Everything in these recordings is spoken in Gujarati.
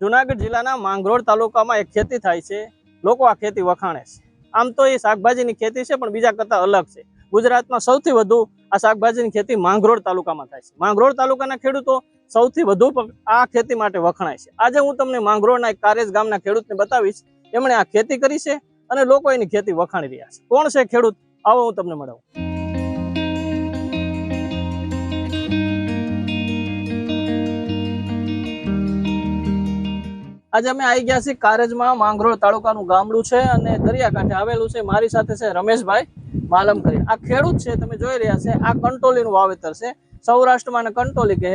જુનાગઢ જિલ્લાના માંગરોળ તાલુકામાં એક ખેતી થાય છે. લોકો આ ખેતી વખાણે છે. આમ તો એ શાકભાજીની ખેતી છે, પણ બીજા કરતા અલગ છે. ગુજરાતમાં સૌથી વધુ આ શાકભાજીની ખેતી માંગરોળ તાલુકામાં થાય છે. માંગરોળ તાલુકાના ખેડૂતો સૌથી વધુ આ ખેતી માટે વખણાય છે. આજે હું તમને માંગરોળના એક કારેજ ગામના ખેડૂતને બતાવીશ. એમણે આ ખેતી કરી છે અને લોકો એની ખેતી વખાણી રહ્યા છે. કોણ છે ખેડૂત? આવો હું તમને મળાવું. આજે અમે આવી ગયા છીએ કારજમાં, માંગરોળ તાલુકાનું ગામડું છે અને દરિયાકાંઠે આવેલું છે. મારી સાથે છે રમેશભાઈ માલમ કરી આ ખેડૂત છે, તમે જોઈ રહ્યા છે, આ કંટોલીનું વાવેતર છે. સૌરાષ્ટ્રમાં કંટોલી કહે,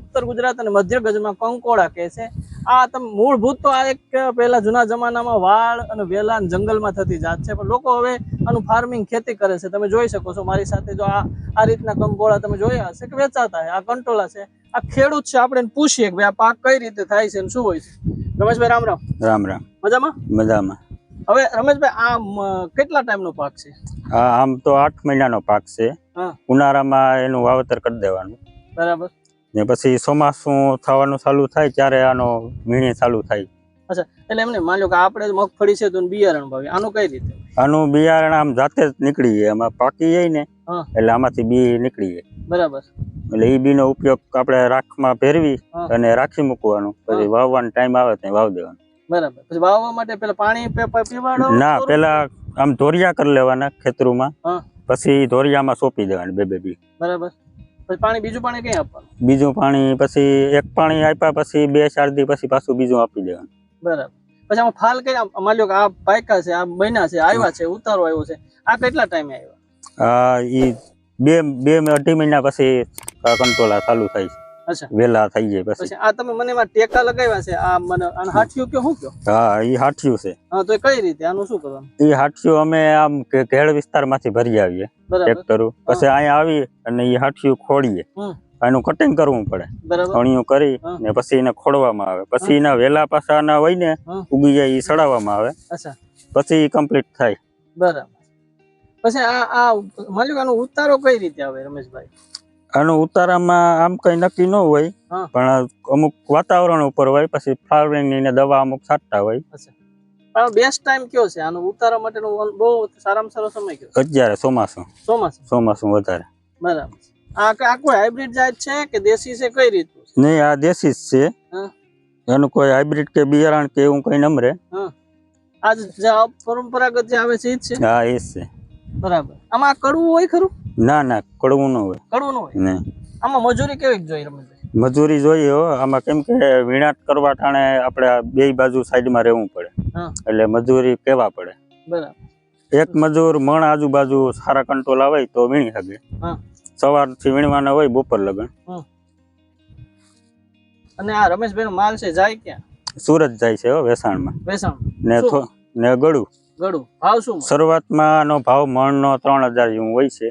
ઉત્તર ગુજરાત અને મધ્ય ગજમાં કંકોડા કહે છે. આ તમે મૂળભૂત તો આ એક પહેલા જૂના જમાનામાં વાળ અને વેલા જંગલમાં થતી જાત છે. પણ લોકો હવે આનું ફાર્મિંગ ખેતી કરે છે. તમે જોઈ શકો છો મારી સાથે જો આ આ રીતના કંકોળા તમે જોયા હશે કે વેચાતા આ કંટોળા છે. આ ખેડૂત છે. આપણે પૂછીએ કે ભાઈ આ પાક કઈ રીતે થાય છે શું હોય છે. રમેશભાઈ રામ રામ. રામ રામ. મજામાં? મજામાં. હવે રમેશભાઈ આ મ, કેટલા ટાઈમનો પાક છે? આ આમ તો આઠ મહિનાનો પાક છે. હા. ઉનાળામાં એનું વાવેતર કરી દેવાનું. બરાબર. ને પછી ચોમાસું થવાનું ચાલુ થાય ત્યારે આનો વીણી ચાલુ થાય. એટલે એમને માન્યો કે આપણે મગફળી છે તો બિયારણ ભાવે. આનું કઈ રીતે? આનું બિયારણ આમ જાતે જ નીકળી જાય. આમાં પાકી જાય ને એટલે આમાંથી બી નીકળી જાય. બરાબર. એટલે એ બીનો ઉપયોગ આપણે રાખમાં ભેરવી અને રાખી મૂકવાનું. પછી વાવવાનો ટાઈમ આવે ત્યાં વાવ દેવાનું. બરાબર. પછી વાવવા માટે પેલા પાણી પીવાડો ના પેલા આમ ધોરિયા કરી લેવાના ખેતરોમાં. પછી ધોરિયામાં સોંપી દેવાની બે બે બી. બરાબર. પછી પાણી બીજું પાણી ક્યાં આપવાનું? બીજું પાણી પછી એક પાણી આપ્યા પછી બે ચાર દી પછી પાછું બીજું આપી દેવાનું. બરાબર. પછી આમાં ફાલ કઈ માની લો કે આ પાયકા છે આ મહિના છે આવ્યા છે ઉતારો આવ્યો છે. આ કેટલા ટાઈમે આવ્યા? આ ઈ બે બે અઢી મહિના પછી કંટ્રોલ ચાલુ થાય છે. વેલા થઈ જાય પછી. આ તમે મને એમાં ટેકા લગાવ્યા છે. આ મને હાથિયું કયો શું કયો? હા ઈ હાઠિયું છે. હા તો કઈ રીતે? આનું શું કરવાનું? ઈ હાઠિયું અમે આમ કે ઘેડ વિસ્તારમાંથી ભરી આવીએ. ટ્રેક્ટરો પછી અહીંયા આવી અને ઈ હાઠિયું ખોડીએ એનું કટિંગ કરવું પડે. અણિયું કરી. ને પછી એને ખોડવામાં આવે. પછી એના વેલા પાસાના હોય ને. ઉગી જાય એ સડાવવામાં આવે. પછી કમ્પ્લીટ થાય. બરાબર. પછી આ આ કે આનો ઉતારો કઈ રીતે આવે રમેશભાઈ? આનું ઉતારામાં આમ કઈ નક્કી ન હોય. પણ અમુક વાતાવરણ ઉપર હોય પછી ફ્લાવરિંગની દવા અમુક છાંટતા હોય. બેસ્ટ ટાઈમ કયો છે? આનો ઉતારા માટેનો બહુ સારામાં સારો સમય કયો અત્યારે ચોમાસું. ચોમાસું? ચોમાસું વધારે. બરાબર આ આ કોઈ હાઇબ્રિડ જાત છે કે દેશી છે? કઈ રીતનું નહીં આ દેશી જ છે. એનું કોઈ હાઇબ્રિડ કે બિયારણ કે એવું કઈ નમરે. આજ પરંપરાગત જે આવે છે એ જ છે? હા એ જ છે. બરાબર. આમાં કડવું હોય ખરું? ના ના કડવું ન હોય. કડવું ન હોય? આમાં મજૂરી કેવી જોઈએ? રમેશભાઈ મજૂરી જોઈએ હો. આમાં કેમ કે વીણાટ કરવા ટાણે આપણે બે બાજુ સાઈડમાં રહેવું પડે. એટલે મજૂરી કેવા પડે. બરાબર. એક મજૂર મણ આજુબાજુ સારા કંટ્રોલ આવે તો વીણી શકે. સવારથી વીણવાના હોય બપોર લગન. અને આ રમેશભાઈ નો માલ છે જાય ક્યાં? સુરત જાય છે હો વેસાણમાં. વેસાણ ને થો- ને ગળું. ગળું. ભાવ શું શરૂઆતમાં આનો ભાવ મણનો ત્રણ હજાર જેવું હોય છે.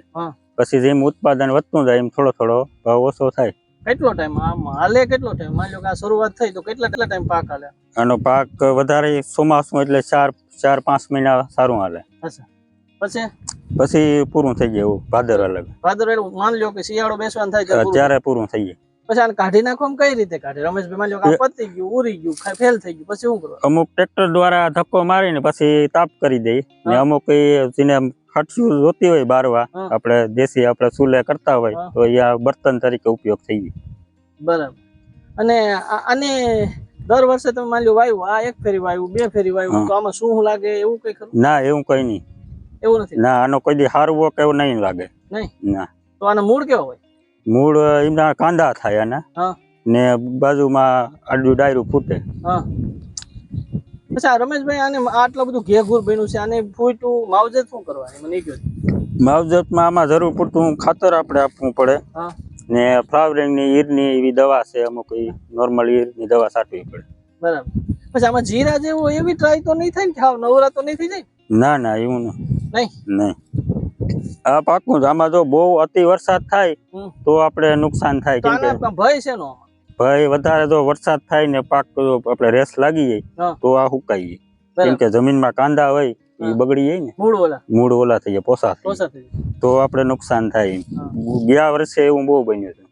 પછી જેમ ઉત્પાદન વધતું જાય એમ થોડો થોડો ભાવ ઓછો થાય. કેટલો ટાઈમ આમ હાલે કેટલો ટાઈમ માની લો કે આ શરૂઆત થઈ તો કેટલા કેટલા ટાઈમ પાક હાલે? આનો પાક વધારે ચોમાસું એટલે ચાર ચાર પાંચ મહિના સારું હાલે. પછી? પછી પૂરું થઈ જાય એવું ભાદર અલગ. ભાદર એટલે માની લો કે શિયાળો બેસવાનું થાય ત્યારે પૂરું. ત્યારે પૂરું થઈ જાય પછી આને કાઢી નાખવામાં કઈ રીતે કાઢે? રમેશભાઈ માની લો કે પતી ગયું ઉરી ગયું ફેલ થઈ ગયું પછી શું કરો? અમુક ટ્રેક્ટર દ્વારા ધક્કો મારીને પછી તાપ કરી દે. ને અમુક જેને જોતી હોય બારવા. આપણે દેશી આપણે ચૂલે કરતા હોય તો એ આ બર્તન તરીકે ઉપયોગ થઈ જાય બરાબર. અને આને દર વર્ષે તમે માની લો વાયુ આ એક ફેરી વાયુ બે ફેરી વાયુ તો આમાં શું લાગે? એવું કઈ ખરું? ના એવું કઈ નહીં. એવું નથી? ના આનો કોઈ દી હારવો કે એવું નહીં લાગે. નહીં? ના. તો આનો મૂળ કેવો હોય? મૂળ એમના કાંદા થાય એના ને બાજુમાં આડું ડાયરું ફૂટે. અચ્છા રમેશભાઈ આને આટલું બધું ઘેઘૂર બન્યું છે આને ફૂટું માવજત શું કરવાની? મને કહ્યું માવજતમાં આમાં જરૂર પૂરતું ખાતર આપણે આપવું પડે. ને ફ્લાવરિંગની ઈરની એવી દવા છે અમુક નોર્મલ ઈરની દવા સાચવી પડે. બરાબર. પછી આમાં જીરા જેવું એવી ટ્રાય તો નહીં થાય ને ખાવ નવરા તો નહીં થઈ જાય? ના ના એવું ન- નહીં? નહીં. આ પાકું જ. આમાં જો બહુ અતિ વરસાદ થાય તો આપણે નુકસાન થાય કેમ કે? ભય છે નો ભાઈ વધારે જો વરસાદ થાય ને પાક આપણે રેસ લાગી જાય તો આ સુકાઈ જાય. કેમ કે જમીનમાં કાંદા હોય એ બગડી જાય ને મૂળ ઓલા. મૂળ ઓલા થઈ જાય પોસા તો આપણે નુકસાન થાય. ગયા વર્ષે એવું બહુ બન્યું છે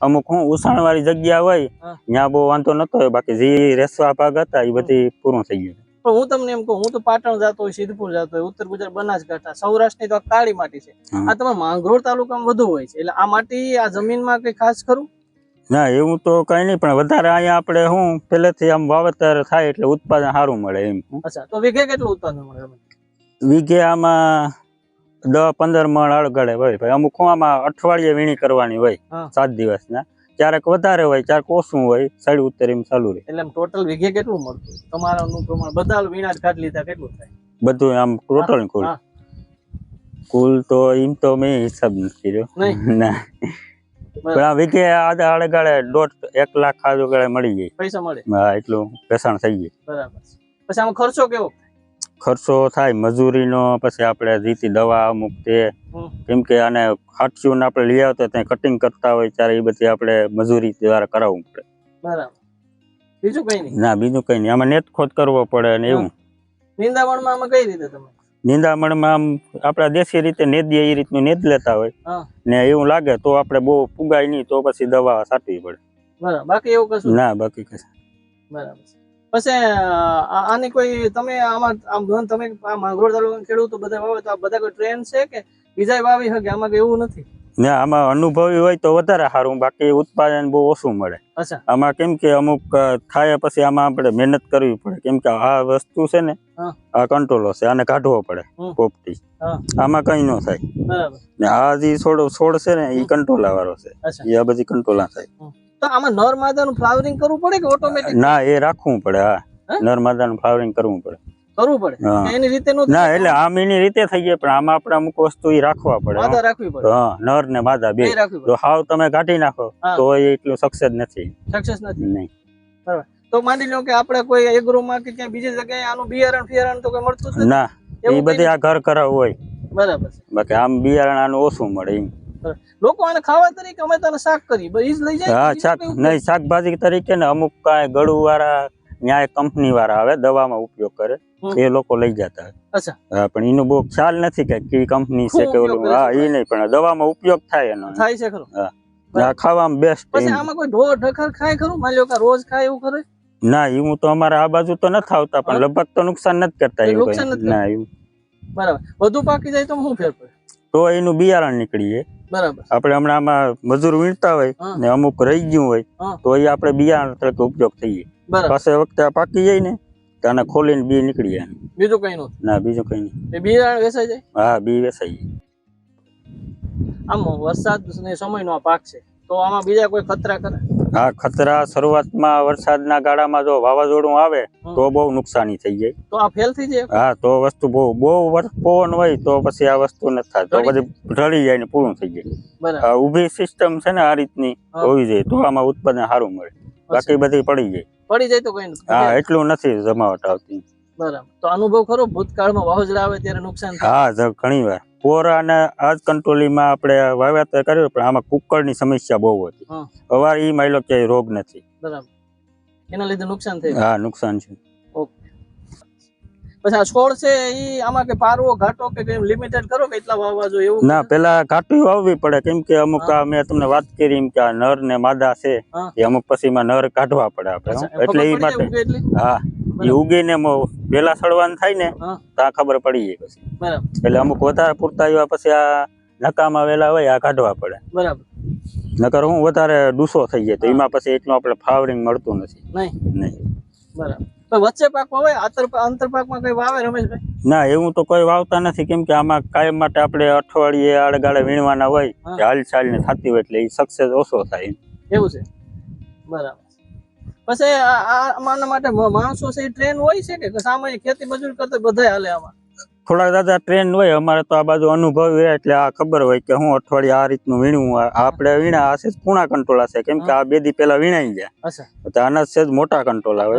અમુક હું ઉસાણ વાળી જગ્યા હોય ત્યાં બહુ વાંધો નતો હોય બાકી જે રેસવા ભાગ હતા એ બધી પૂરું થઈ ગયું. પણ હું તમને એમ કહું હું તો પાટણ જતો હોય સિદ્ધપુર જતો હોય ઉત્તર ગુજરાત બનાસકાંઠા સૌરાષ્ટ્રની તો કાળી માટી છે. આ તમારે માંગરોળ તાલુકામાં વધુ હોય છે. એટલે આ માટી આ જમીનમાં કઈ ખાસ ખરું? ના એવું તો કઈ નહીં પણ વધારે અહીંયા આપણે શું પહેલેથી આમ વાવેતર થાય એટલે ઉત્પાદન સારું મળે એમ. અચ્છા તો વીઘે કેટલું ઉત્પાદન મળે વીઘે આમાં દસ પંદર મણ અળગડે હોય ભાઈ. અમુક આમાં અઠવાડિયે વીણી કરવાની હોય સાત દિવસના. ક્યારેક વધારે હોય ક્યારેક ઓછું હોય સાડી ઉત્તર એમ ચાલુ રહે. એટલે ટોટલ વીઘે કેટલું મળતું? તમારાનું પ્રમાણ બધા વીણા કાઢ લીધા કેટલું થાય? બધું આમ ટોટલ કુલ. કુલ તો એમ તો મેં હિસાબ નથી કર્યો ના. પણ આ વીઘે અળગાડે દોઢ એક લાખ આજુગાડે મળી જાય. પૈસા મળે? હા એટલું વેચાણ થઈ જાય. બરાબર. પછી આમાં ખર્ચો કેવો? ખર્ચો થાય મજૂરીનો પછી આપણે જીતી દવા અમુક તે. કેમ કે આને હાટસીઓને આપણે લઈ આવતા ત્યાં કટિંગ કરતા હોય ત્યારે એ બધી આપણે મજૂરી દ્વારા કરાવવું પડે. બરાબર. બીજું કઈ નહીં. ના બીજું કઈ નહીં. આમાં નેત ખોદ કરવો પડે ને એવું. નિંદામણમાં આમાં કઈ રીતે તમે? નિંદામણમાં આમ આપણા દેશી રીતે નેદીએ એ રીતનું નેદ લેતા હોય. ને એવું લાગે તો આપણે બહુ પુગાય નહીં તો પછી દવા સાટવી પડે. બરાબર. બાકી એવું કશું? ના બાકી કશું. બરાબર. પછી આની કોઈ તમે આમાં તમે આ માંગરોળ તાલુકા ખેડૂતો બધા વાવે તો આ બધા કોઈ ટ્રેન છે કે બીજા વાવી શકે? આમાં એવું નથી? ના આમાં અનુભવી હોય તો વધારે સારું. બાકી ઉત્પાદન બહુ ઓછું મળે. આમાં કેમ કે અમુક થાય પછી આમાં આપણે મહેનત કરવી પડે. કેમ કે આ વસ્તુ છે ને આ કંટ્રોલો છે. આને કાઢવો પડે પોપટી આમાં કઈ ન થાય. ને આ જે છોડ છોડ છે ને એ કંટ્રોલા વાળો છે. એ આ બધી કંટ્રોલા થાય. તો આમાં નર માદાનું ફ્લાવરિંગ કરવું પડે કે ઓટોમેટિક ના એ રાખવું પડે હા. નર માદાનું ફ્લાવરિંગ કરવું પડે. કરવું પડે? એની રીતે નું ના એટલે આમ એની રીતે થઈ જાય પણ આમાં આપણે અમુક વસ્તુ રાખવા પડે માદા રાખવી પડે? હા નર ને માદા બે. જો હાવ તમે કાઢી નાખો તો એ એટલું સક્સેસ નથી. સક્સેસ નથી? નહીં. તો માની લો કે આપણે કોઈ એગ્રોમાં કે ક્યાંય બીજી જગ્યાએ આનું બિયારણ ફિયારણ તો કોઈ મળતું ના એ બધી આ ઘર કરાવ હોય. બરાબર બાકી આમ બિયારણ આનું ઓછું મળે એમ. લોકો આને ખાવા તરીકે અમે તને શાક કરી જ લઈ જાય હા શાક નહીં શાકભાજી તરીકે ને અમુક કાંઈ ગળું વાળા ન્યાય કંપની વાળા આવે દવામાં ઉપયોગ કરે. એ લોકો લઈ જતા. અચ્છા. હા પણ એનો બહુ ખ્યાલ નથી કે કઈ કંપની છે કે ઓલું. હા એ નહીં પણ દવામાં ઉપયોગ થાય એનો. થાય છે ખરો. હા. ખાવામાં બેસ્ટ પછી આમાં કોઈ ઢોર ઢખર ખાય ખરું? માની લો કે રોજ ખાય એવું ખરે? ના એવું તો અમારે આ બાજુ તો નથી આવતા પણ લગભગ તો નુકસાન નથી કરતા એવું ના એવું. બરાબર. વધુ પાકી જાય તો શું ફેર પડે? તો એનું બિયારણ નીકળી જાય બરાબર. આપણે હમણાં આમાં મજૂર વીણતા હોય. ને અમુક રહી ગયું હોય તો એ આપણે બિયારણ તરીકે ઉપયોગ થઈ જાય પાસે વખતે પાકી જાય ને તો આને ખોલીને બી નીકળી જાય. બીજું કઈ નું ના બીજું કઈ નહીં. બિયારણ વેસાઈ જાય? હા બી વેસાઈ જાય. આમ વરસાદ સમયનો આ પાક છે તો આમાં બીજા કોઈ ખતરા કરે હા ખતરા શરૂઆતમાં વરસાદના ગાળામાં જો વાવાઝોડું આવે તો બહુ નુકસાની થઈ જાય. તો આ ફેલ થઈ જાય? હા તો વસ્તુ બહુ બહુ પવન હોય તો પછી આ વસ્તુ નથી થાય. તો ઢળી ઢળી જાય ને પૂરું થઈ જાય. ઊભી સિસ્ટમ છે ને આ રીતની હોવી જોઈએ. તો આમાં ઉત્પાદન સારું મળે. બાકી બધી પડી જાય. પડી જાય તો કઈ હા એટલું નથી જમાવટ આવતી. બરાબર. તો અનુભવ ખરો? ભૂતકાળમાં વાવાઝોડા આવે ત્યારે નુકસાન હા ઘણી વાર પોર અને આજ કંટ્રોલીમાં આપણે વાવેતર કર્યું પણ આમાં કુકરની સમસ્યા બહુ હતી. અવાર ઈ માયલો ક્યાંય રોગ નથી. બરાબર. એના લીધે નુકસાન થયું? હા નુકસાન છે. પછી આ છોડ છે ઈ આમાં કે પારવો ઘાટો કે કેમ લિમિટેડ કરો કે એટલા વાવવા જોઈએ એવું ના પેલા ઘાટી વાવવી પડે. કેમ કે અમુક આ મેં તમને વાત કરી એમ કે આ નર ને માદા છે એ અમુક પછીમાં નર કાઢવા પડે આપણે એટલે ઈ એ માટે? હા. એ ઉગીને વેલા સડવાનું થાય ને. ત્યાં ખબર પડી જાય પછી. બરાબર. એટલે અમુક વધારે પૂરતા એવા પછી આ નકામાં વેલા હોય આ કાઢવા પડે. બરાબર. નકર હું વધારે ડૂસો થઈ જાય તો એમાં પછી એટલું આપણે ફાવરિંગ મળતું નથી. નહીં. નહીં. બરાબર. વચ્ચે પાકમાં હોય આંતર આંતર પાકમાં કઈ વાવે રમેશભાઈ? ના એવું તો કોઈ વાવતા નથી કેમ કે આમાં કાયમ માટે આપણે અઠવાડિયે આડગાળે વીણવાના હોય હાલચાલ ને થતી હોય એટલે એ સક્સેસ ઓછો થાય. એવું છે. બરાબર. પછી આ આ માટે માણસો છે ટ્રેન હોય છે કે સામાન્ય ખેતી મજૂરી કરતા બધા હાલે આમાં? થોડા દાદા ટ્રેન હોય અમારે તો આ બાજુ અનુભવ હોય એટલે આ ખબર હોય કે હું અઠવાડિયે આ રીતનું વીણવું આપણે વીણા આશે પૂણા કંટ્રોલ છે કેમ કે આ બે દી પેલા વીણાઈ ગયા. તો આના છે જ મોટા કંટ્રોલ આવે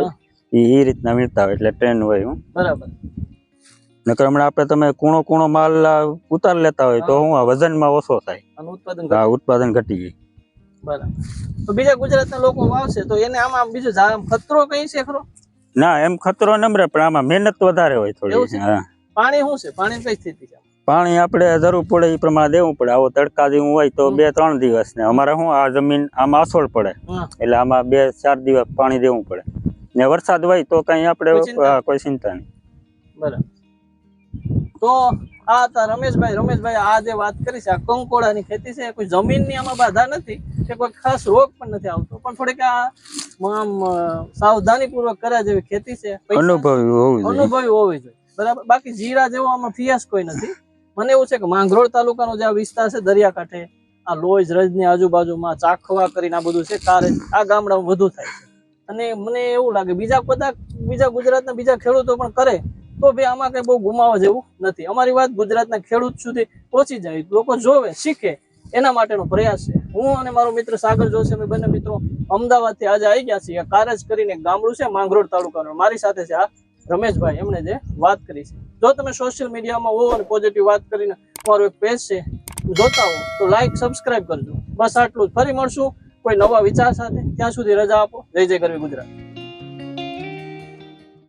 એ રીતના વીણતા હોય એટલે ટ્રેન હોય હું. બરાબર. નકર હમણાં આપણે તમે કૂણો કૂણો માલ ઉતાર લેતા હોય તો હું. આ વજનમાં ઓછો થાય. ઉત્પાદન ઘટી જાય. બરાબર. તો બીજા ગુજરાતના લોકો વાવશે તો એને આમાં બીજું ખતરો કઈ છે ખરો? ના એમ ખતરો નમરે પણ આમાં મહેનત વધારે હોય થોડી હા. પાણી શું છે? પાણી કઈ સ્થિતિ છે? પાણી આપણે જરૂર પડે એ પ્રમાણે દેવું પડે. આવો તડકા જેવું હોય તો બે ત્રણ દિવસ ને. અમારે શું આ જમીન આમાં આસોળ પડે. એટલે આમાં બે ચાર દિવસ પાણી દેવું પડે. ને વરસાદ હોય તો કઈ આપણે કોઈ ચિંતા? કોઈ ચિંતા નહીં. બરાબર. તો આ હતા રમેશભાઈ રમેશભાઈ આ જે વાત કરી છે આ કંકોડાની ખેતી છે કોઈ જમીનની આમાં બાધા નથી કે કોઈ ખાસ રોગ પણ નથી આવતો. પણ થોડીક આ આમ સાવધાની પૂર્વક કર્યા જેવી ખેતી છે અનુભવી હોવી અનુભવી હોવી જોઈએ. બરાબર? બાકી જીરા જેવો આમાં ફિયાસ કોઈ નથી. મને એવું છે કે માંગરોળ તાલુકાનો જે આ વિસ્તાર છે દરિયાકાંઠે આ લોજ રજની આજુબાજુમાં ચાખવા કરીને આ બધું છે કારે આ ગામડામાં વધુ થાય છે. અને મને એવું લાગે બીજા બધા બીજા ગુજરાતના બીજા ખેડૂતો પણ કરે તો ભાઈ આમાં કઈ બહુ ગુમાવવા જેવું નથી. અમારી વાત ગુજરાતના ખેડૂત સુધી પહોંચી જાય. લોકો જોવે, શીખે. એના માટેનો પ્રયાસ છે. હું અને મારો મિત્ર સાગર જોશે, અમે બંને મિત્રો અમદાવાદથી આજે આવી ગયા છીએ. કારજ કરીને ગામડું છે, માંગરોળ તાલુકાનું. મારી સાથે છે આ રમેશભાઈ. એમણે જે વાત કરી છે. જો તમે સોશિયલ મીડિયામાં હો અને પોઝિટિવ વાત કરીને તમારું એક પેજ છે, જોતા હો તો લાઈક સબસ્ક્રાઇબ કરજો. બસ આટલું જ. ફરી મળશું કોઈ નવા વિચાર સાથે. ત્યાં સુધી રજા આપો. જય જય કરવી ગુજરાત.